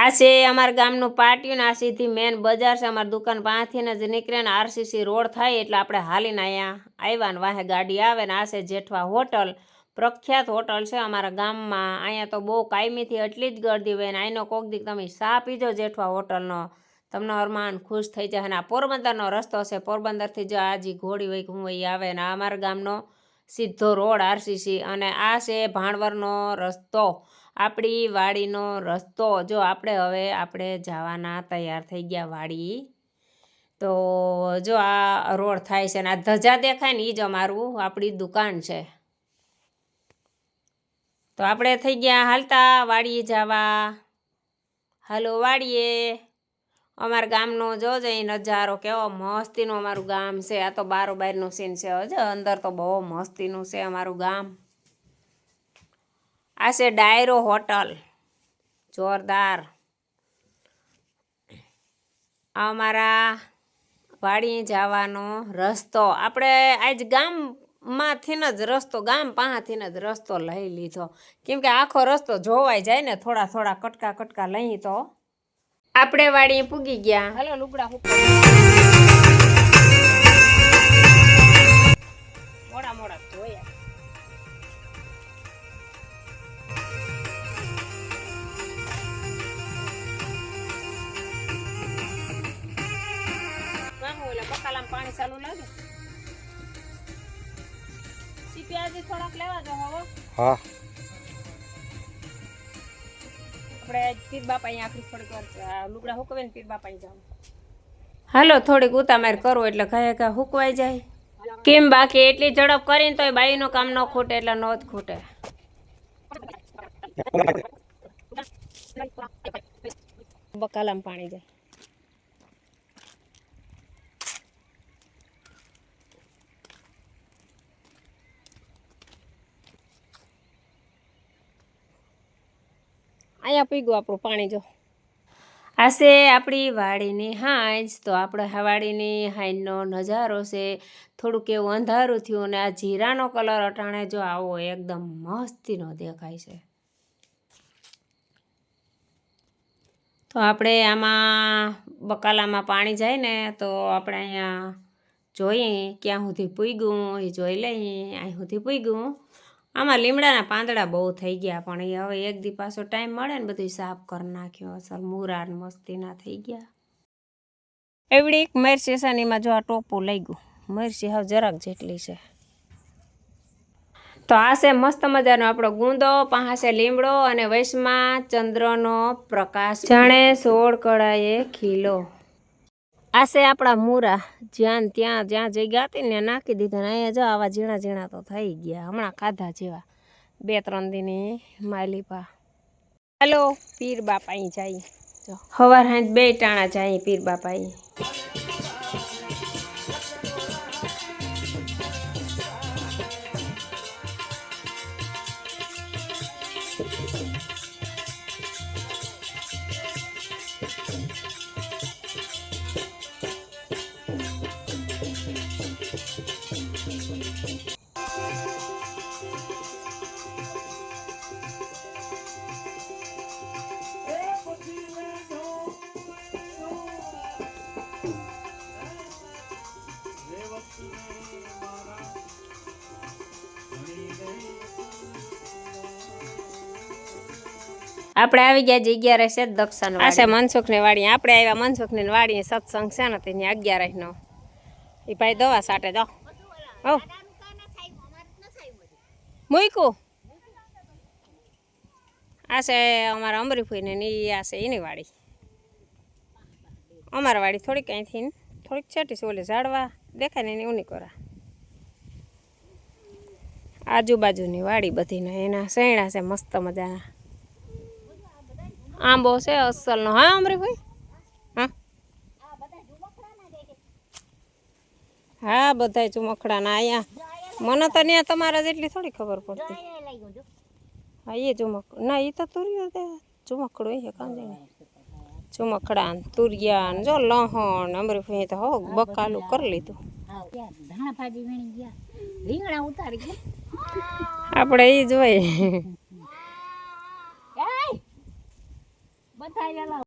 આ છે અમારા ગામનું પાટિયું ને આ સીધી મેન બજાર છે. અમારી દુકાન પાંચથીને જ નીકળે ને આરસીસી રોડ થાય એટલે આપણે હાલીને અહીંયા આવ્યા ને વાહે ગાડી આવે ને આ છે જેઠવા હોટલ. પ્રખ્યાત હોટલ છે અમારા ગામમાં. અહીંયા તો બહુ કાયમીથી એટલી જ ગળદી હોય ને અહીંનો કોક દીક તમે સા પીજો જેઠવા હોટલનો. તમને અરમાન ખુશ થઈ જાય અને આ પોરબંદરનો રસ્તો છે. પોરબંદરથી જો આજી ઘોડી હોય હું આવે ને અમારા ગામનો સીધો રોડ આરસીસી અને આ છે ભાણવરનો રસ્તો. આપણી વાડીનો રસ્તો, જો આપણે હવે આપણે જવાના તૈયાર થઈ ગયા વાડી, તો જો આ રોડ થાય છે ને, આ ધજા દેખાય ને એ જ અમારું આપણી દુકાન છે. તો આપણે થઈ ગયા, હાલતા વાડીએ જવા. હાલો વાડીએ. અમારા ગામનો જો જ અહીં નજારો કેવો મસ્તીનું અમારું ગામ છે. આ તો બારોબારનું સીન છે હજ અંદર તો બહુ મસ્તીનું છે અમારું ગામ. આ છે ડાયરો હોટલ. જોરદાર. અમારા વાડી જવાનો રસ્તો. આપણે આજ ગામમાંથી જ રસ્તો, ગામ પાસેથી જ રસ્તો લઈ લીધો. કેમ કે આખો રસ્તો જોવાઈ જાય ને થોડા થોડા કટકા કટકા લઈ તો. આપણે વાડી પૂગી ગયા. હલો, લુગડા મોડા મોડા ધોયા. પાણી ચાલુ લાગે સીપી આજે થોડાક લેવા જો હવે. હા. આપણે પીર બાપા અહીંયા આખરી થોડીક વાર લુગડા હુકવે ને પીર બાપા અહીં જાવ હાલો થોડીક ઉતામાર કરો એટલે ઘરે ઘા હુકવાઈ જાય. કેમ બાકી એટલી ઝડપ કરીને તોય બાઈનું કામ ન ખૂટે એટલે ન જ ખૂટે. બકાલામાં પાણી જાય. અહીંયા પીગું આપણું પાણી જો. આશે આપણી વાડીની હાંજ તો આપણે વાડીની હાંજનો નજારો છે. થોડુંક એવું અંધારું થયું અને આ જીરાનો કલર અટાણે જો આવો એકદમ મસ્તીનો દેખાય છે. તો આપણે આમાં બકાલામાં પાણી જાય ને તો આપણે અહીંયા જોઈએ ક્યાં સુધી પૂગ્યું એ જોઈ લઈએ. અહીં સુધી પૂગ્યું આમાં લીમડાના પાંદડા બહુ થઈ ગયા, પણ એ હવે એક દી પાછો ટાઈમ મળે ને બધું સાફ કરી નાખ્યો. અસર મૂરા મસ્તીના થઈ ગયા. એવડી એક મરચી શેસાનીમાં જો આ ટોપું લઈ ગયું. મરચી હાવ જરાક જેટલી છે. તો આ છે મસ્ત મજાનો આપણો ગુંદો પાસે લીમડો અને વૈશમાં ચંદ્રનો પ્રકાશ. જાણે સોળ કળાએ ખીલો. આ છે આપણા મૂરા જ્યાં ત્યાં જ્યાં જગ્યા હતી ને નાખી દીધા ને અહીંયા જો આવા ઝીણા ઝીણા તો થઈ ગયા, હમણાં ખાધા જેવા. બે ત્રણ દિની માલિપા હાલો, પીર બાપા જાય. જો, હવાર હાંજ બે ટાણા જાય, પીર બાપા આપણે આવી ગયા જે અગિયાર છે દક્ષાનો આ છે મનસુખની વાડી. આપણે આવ્યા મનસુખની વાળી સત્સંગ છે ને તેની અગિયાર નો એ ભાઈ દવા સાટે દો. હો. મૂકું આ છે અમારા અમરીફુઈને ને એ આ છે એની વાડી. અમારા વાડી થોડીક અહીંથી થોડીક છેટી છે ઓલી ઝાડવા દેખાય ને એની ઉની કોરા. આજુબાજુની વાડી બધીને એના શેણા છે મસ્ત મજાના. આંબો છે અસલનો. હા અમરીભાઈ? હા? હા બધા ચુમખડાના અહીંયા મને તો ત્યાં તમારા જેટલી થોડી ખબર પડતી. હા એ ચુમક ના એ તો તુર્યો ચુમકડું એ કાંદે ચુમકડા તુરિયા ને જો લહણ અમરીભાઈ તો હો બકાલું કરી લીધું. આપણે એ જોઈએ બતાવેલા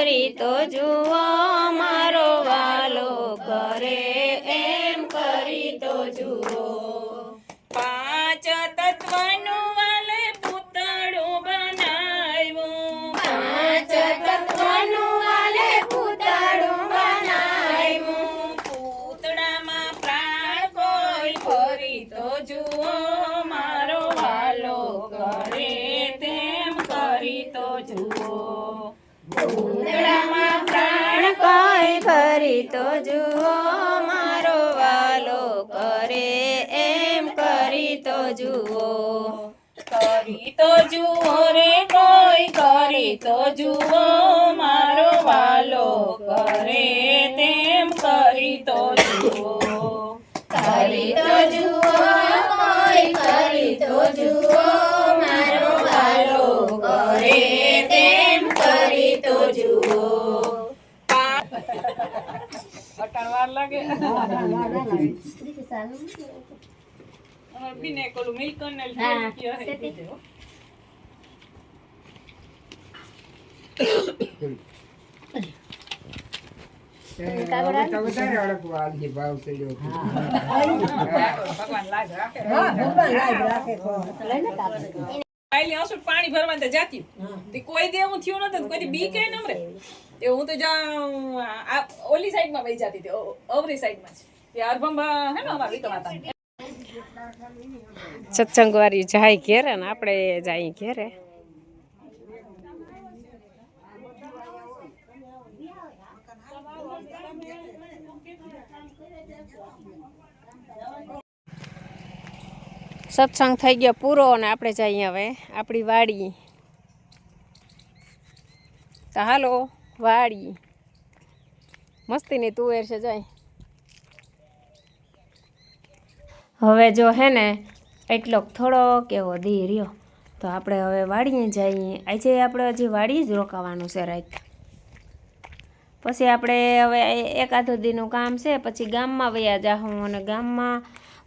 કરી તો જુઓ. કરી તો જુઓ. કરી તો જુઓ રે કોઈ કરી તો જુઓ. મારો વાલો કરે તેમ કરી તો જુઓ. કરી તો જુઓ કોઈ કરી તો જુઓ. મારો વાલો કરે તેમ કરી તો જુઓ. અટાણવા લાગે. લાજ રાખે. કાલે આંસુ પાણી ભરવા જાતી. કોઈ દે હું થયું નતું કોઈ બી કઈ નમરે. તે હું તો જાઉં આ ઓલી સાઈડમાં વહી જતી હતી અવરી સાઈડમાં સાઈડમાં તે અરભમ હે ને અમારી સત્સંગ વાળી જાય ઘેરે ને આપણે જાય ઘેરે. સત્સંગ થઈ ગયો પૂરો અને આપણે જઈએ હવે આપણી વાડી. તો હાલો વાડી. મસ્તીની તુવેર છે, જાય. હવે જો હે ને એટલો થોડોક એવો દી રહ્યો. તો આપણે હવે વાડીએ જઈએ. આજે આપણે હજી વાડીએ જ રોકાવાનું છે રાત પછી આપણે હવે એકાદો દીનું કામ છે, પછી ગામમાં વયા જાઉં અને ગામમાં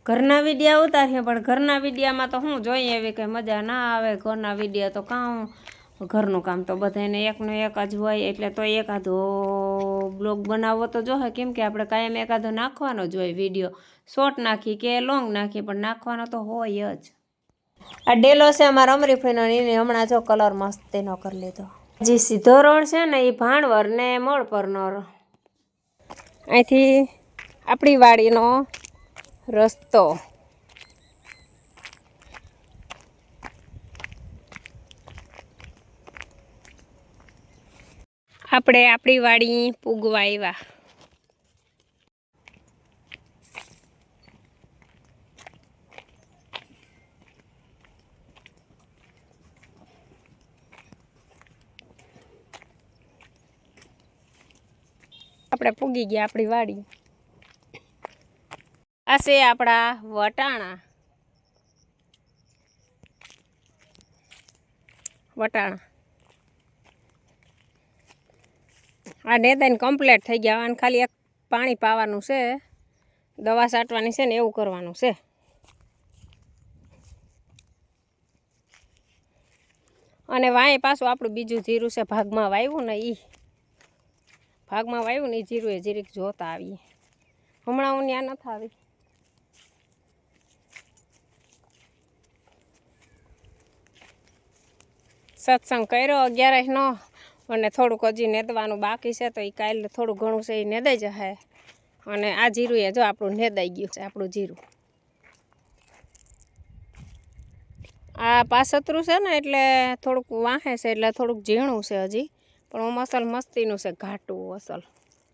ઘરના વિડીયા ઉતારીએ પણ ઘરના વિડીયામાં તો હું જોઈએ એવી કંઈ મજા ના આવે. ઘરના વિડીયા તો કાં ઘરનું કામ તો બધાને એકનું એક જ હોય, એટલે તો એકાદો બ્લોગ બનાવવો તો જો કેમ કે આપણે કાયમ એકાદો નાખવાનો જ હોય વીડિયો શોર્ટ નાખી કે લોંગ નાખી પણ નાખવાનો તો હોય જ. આ ડેલો છે અમારા અમરીફાઈનો એને હમણાં જો કલર મસ્ત તેનો કરી લીધો. જે સીધો રોડ છે ને એ ભાણવર ને મળ પરનો અહીંથી આપણી વાડીનો રસ્તો. આપણે આપણી વાડી પૂગવા આવ્યા. આપણે પૂગી ગયા આપણી વાડી. આ છે આપણા વટાણા. વટાણા. આ નેદાઈને કમ્પ્લીટ થઈ ગયા. અને ખાલી એક પાણી પાવાનું છે. દવા છાંટવાની છે ને એવું કરવાનું છે. અને વાંય પાછું આપણું બીજું જીરું છે, ભાગમાં વાવ્યું ને એ ભાગમાં વાવ્યું ને એ જીરું એ જીરીક જોતા આવીએ. હમણાં હું ત્યાં નથી આવી. સત્સંગ કર્યો, અગિયારસ નો. અને થોડુંક હજી નેદવાનું બાકી છે, તો એ કાલે થોડું ઘણું છે એ નેદાઈ જશે. અને આ જીરું એ જો આપણું નેદાઈ ગયું છે, આપણું જીરું. આ પાસતરું છે ને, એટલે થોડુંક વાહે છે, એટલે થોડુંક ઝીણું છે હજી. પણ હું મસલ મસ્તીનું છે, ઘાટું અસલ.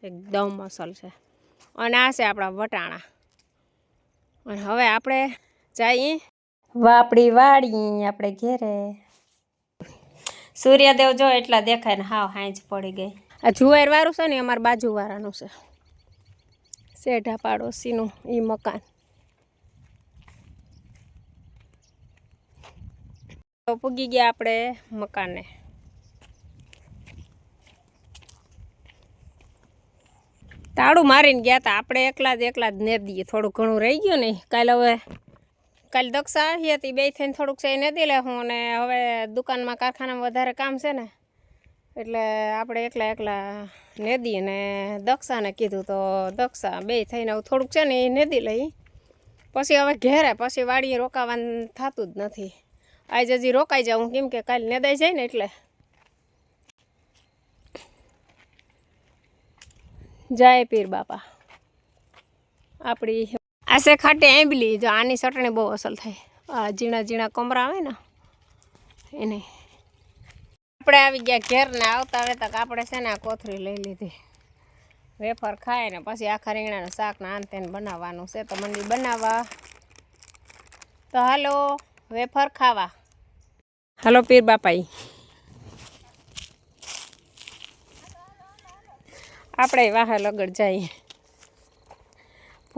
એકદમ અસલ છે. અને આ છે આપણા વટાણા. અને હવે આપણે જઈએ. વાપડી વાળી આપણે ઘેરે. સૂર્યદેવ જો એટલા દેખાય ને હાવ હાંજ પડી ગઈ. આ જુવાર વાળું છે ને અમારા બાજુવાળાનું છે. શેઢા પાડોશીનું એ મકાન. તો પૂગી ગયા આપણે મકાને. તાળું મારીને ગયા હતા આપણે એકલા જ એકલા જ નેદીએ થોડું ઘણું રહી ગયું ને કાલે હવે કાલે દક્ષા આવી હતી, બે થઈને થોડુંક છે એને લે હું અને હવે દુકાનમાં કારખાનામાં વધારે કામ છે ને, એટલે આપણે એકલા એકલા નેદી ને દક્ષાને કીધું તો દક્ષા બે થઈને હવે થોડુંક છે ને એ નેદી લઈ. પછી હવે ઘેરે પછી વાડીએ રોકાવાનું થતું જ નથી. આજે હજી રોકાઈ જાઉં, કેમ કે કાલે નેદાઈ જાય ને એટલે. જય પીર બાપા. આપણી આ છે ખાટી આંબલી, જો આની ચટણી બહુ અસલ થાય. આ ઝીણા ઝીણા કમરા આવે ને, એને. આપણે આવી ગયા ઘેરને, આવતા હવે તક આપણે છે ને આ કોથરી લઈ લીધી. વેફર ખાય ને, પછી આખા રીંગણાના શાક ને આન તેન બનાવવાનું છે. તો મંદી બનાવવા. તો હાલો, વેફર ખાવા. હાલો પીર બાપાઈ. આપણે વાહે લગડ જઈએ.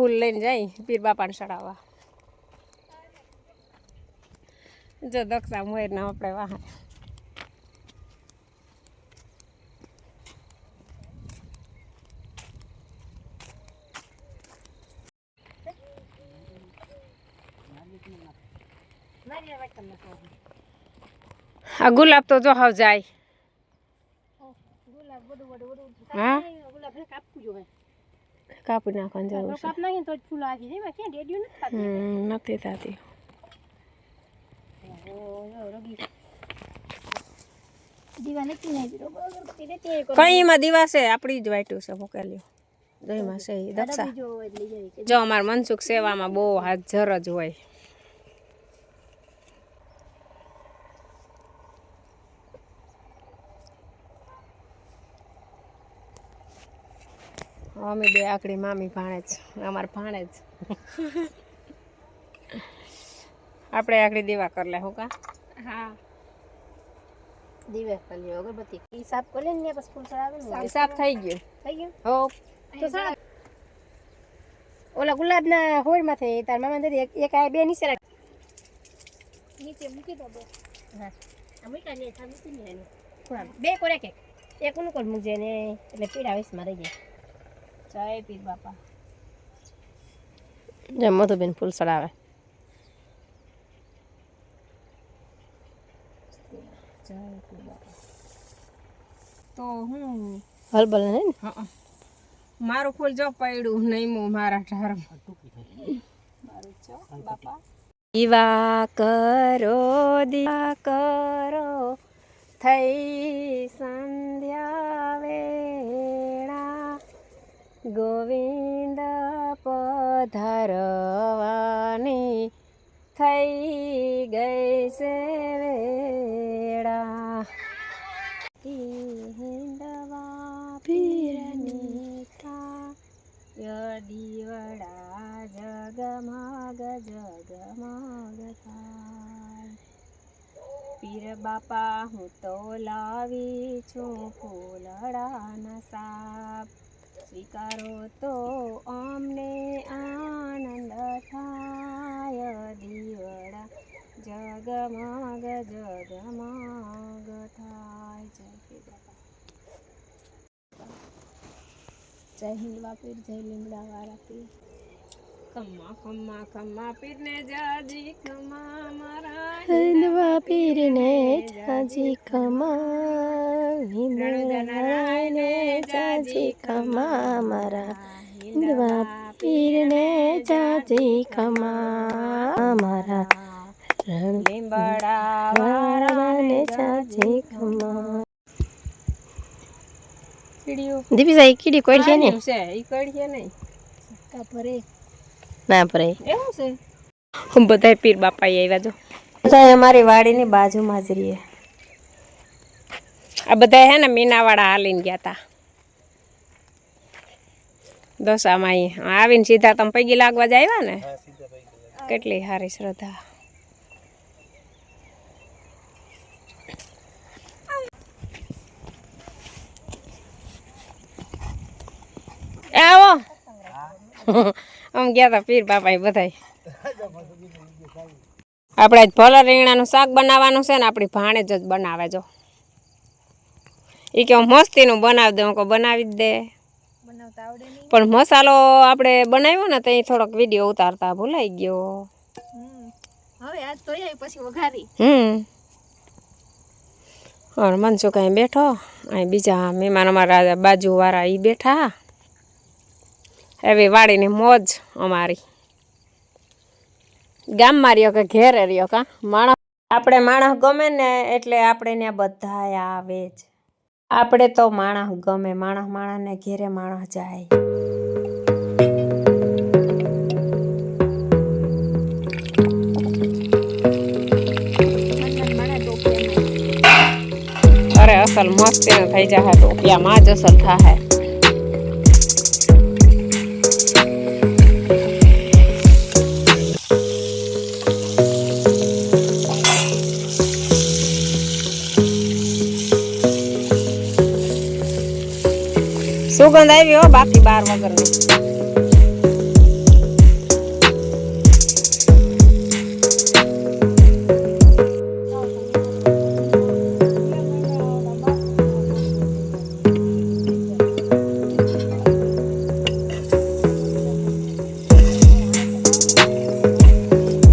ફૂલ લઈને જાય પીર બાપાને ચડાવવા. જો દક્ષા મોયરના આપણે વાહન. આ ગુલાબ તો જો હાવ જાય. ગુલાબ હા? ગુલાબ કાપવું જોઈએ. કાપી નાખવાની જરૂર છે. કાપ નાખીને તો જ ફૂલ આવી જાય. એમાં ક્યાં ડેડિયું નથી થતી. નથી થતી દીવા કઈ એમાં દિવસે આપણી જ વાટ્યું છે મોકેલ્યું જયમાં છે દક્ષા. જો અમાર મનસુખ સેવામાં બહુ હાજર જ હોય. અમે બે આકડી મામી ભાણેજ અમાર ભાણે આપણે આકડી દીવા કરી લે હું કા? હા. દીવા લ્યો અગરબત્તી. ઈ સાફ કરે ને પછી ફૂલ ચડાવે ને. સાફ થઈ ગયું. થઈ ગયું? હો. તો સારા ઓલા ગુલાબના હોળ માથે તાર મામા દીદી એક આ બે નીચે રાખ. નીચે મૂકી દો બે. હા. મૂકા ને આ મૂકી ને બે કોરે કે એક. ઉનું કોલ મૂકજે ને એટલે પીડા વયસમાં રહી જાય. જય પીર બાપા. જેમ મધુબેન ફૂલ ચડાવે. બાપા. તો હું હલબલ ને? મારું ફૂલ જો પડ્યું નહીં મારા ઢાર દીવા કરો દીવા કરો થઈ સંધ્યા વેળા ગોવિંદ પધારવાની થઈ ગઈ છે વેળા. હિંદવા પીરની થાય દીવડા જગમાગ જગમાગ થાય. પીર બાપા, હું તો લાવી છું ફૂલડાના સાપ. સ્વીકારો તો અમને આનંદ થાય. દીવડા જગમગ જગમગ થાય. જય જય હિન્દ, વાપીર, જય લીમડા વાળા પીર ખમ્મા ખમ્મા ખમ્મા પીર જાજી ખમ્મા મારા હિંદવા પીરને જાજી કમા નારાયણે જાજી કમા મારા હિંદવા પીરને જાજી કમા મારા લીંબડા વાળાને જાજી કમા દીપી સાહેબ કીડી કોઈ છે ને? છે ઈ કઈ છે નહીં. પરે ના ભરાય. એવું છે? હું બધાય પીર બાપા આવ્યા જો. બધા અમારી વાડીની બાજુમાં જ રહીએ. આ બધા હે ને મીનાવાળા હાલીને ગયા તા. દશામાં અહીં આવીને સીધા તમે પૈકી લાગવા જ આવ્યા ને? કેટલી સારી શ્રદ્ધા એ આવો આમ ગયા તા પીર બાપા બધાય. આપણે ભલા રીંગણાનું શાક બનાવવાનું છે ને આપણી ભાણે જ બનાવે જો. એ કે હું મસ્તીનું બનાવી દઉં કે બનાવી જ દે. પણ મસાલો આપણે બનાવ્યો ને ત્યાં થોડોક વીડિયો ઉતારતા ભૂલાઈ ગયો. હવે આજ તો પછી વઘારી. હમ. મનસુખ અહીં બેઠો અહીં બીજા મહેમાન અમારા બાજુવાળા એ બેઠા. એવી વાડીની મોજ અમારી. ગામમાં રહ્યો કે ઘેરે રહ્યો કા? માણસ આપણે માણસ ગમે ને એટલે આપણે ત્યાં બધા આવે જ. આપણે તો માણસ ગમે, માણસ માણસને ઘેરે માણસ જાય. અરે અસલ મસ્તી થઈ જાય ટોપિયામાં જ અસલ થાય સુગંધ આવી હો, બાકી બાર વગર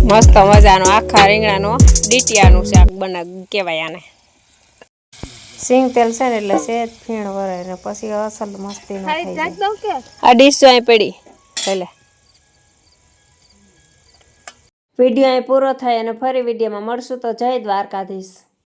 મસ્ત મજાનો, આખા રીંગણાનો ડીટિયાનું શાક બને કહેવાય આને. સિંગ તેલ છે ને એટલે સેજ ફીણ વરે ને પછી અસલ મસ્તી નાખ દઉં આ ડીશ અહીં પડી એટલે વીડિયો અહીં પૂરો થાય અને ફરી વિડીયોમાં મળશું તો જય દ્વારકાધીશ